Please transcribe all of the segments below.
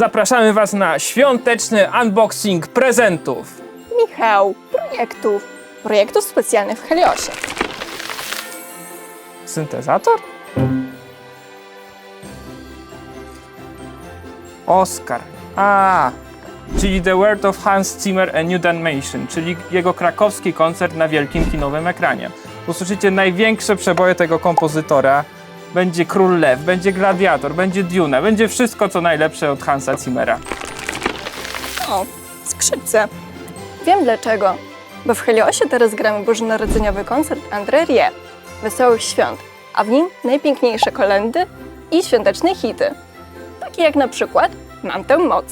zapraszamy Was na świąteczny unboxing prezentów. Michał, projektów. Projektów specjalnych w Heliosie. Syntezator? Oscar. A, czyli The World of Hans Zimmer A New Dimension, czyli jego krakowski koncert na wielkim kinowym ekranie. Usłyszycie największe przeboje tego kompozytora. Będzie Król Lew, będzie Gladiator, będzie Dune, będzie wszystko co najlepsze od Hansa Zimmera. O, skrzypce. Wiem dlaczego. Bo w Heliosie teraz gramy bożonarodzeniowy koncert André Rie. Wesołych świąt, a w nim najpiękniejsze kolendy i świąteczne hity. Takie jak na przykład Mam tę moc.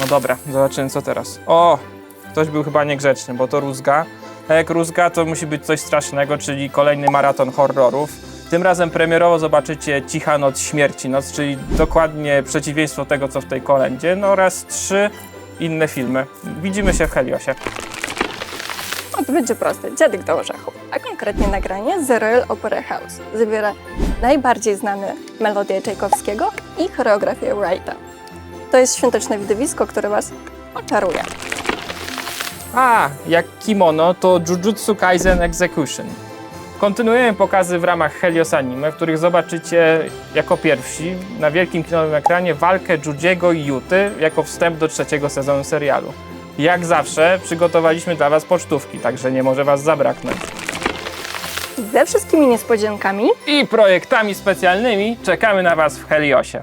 No dobra, zobaczymy co teraz. O, ktoś był chyba niegrzeczny, bo to rózga. A jak rózga, to musi być coś strasznego, czyli kolejny maraton horrorów. Tym razem premierowo zobaczycie Cicha Noc Śmierci Noc, czyli dokładnie przeciwieństwo tego, co w tej kolędzie, no oraz trzy inne filmy. Widzimy się w Heliosie. O, to będzie proste. Dziadek do orzechu. A konkretnie nagranie z Royal Opera House. Zawiera najbardziej znane melodie Czajkowskiego i choreografię Wrighta. To jest świąteczne widowisko, które Was oczaruje. A, jak kimono, to Jujutsu Kaisen Execution. Kontynuujemy pokazy w ramach Helios Anime, w których zobaczycie jako pierwsi na wielkim kinowym ekranie walkę Jujiego i Yuty jako wstęp do trzeciego sezonu serialu. Jak zawsze przygotowaliśmy dla Was pocztówki, także nie może Was zabraknąć. Ze wszystkimi niespodziankami I projektami specjalnymi czekamy na Was w Heliosie.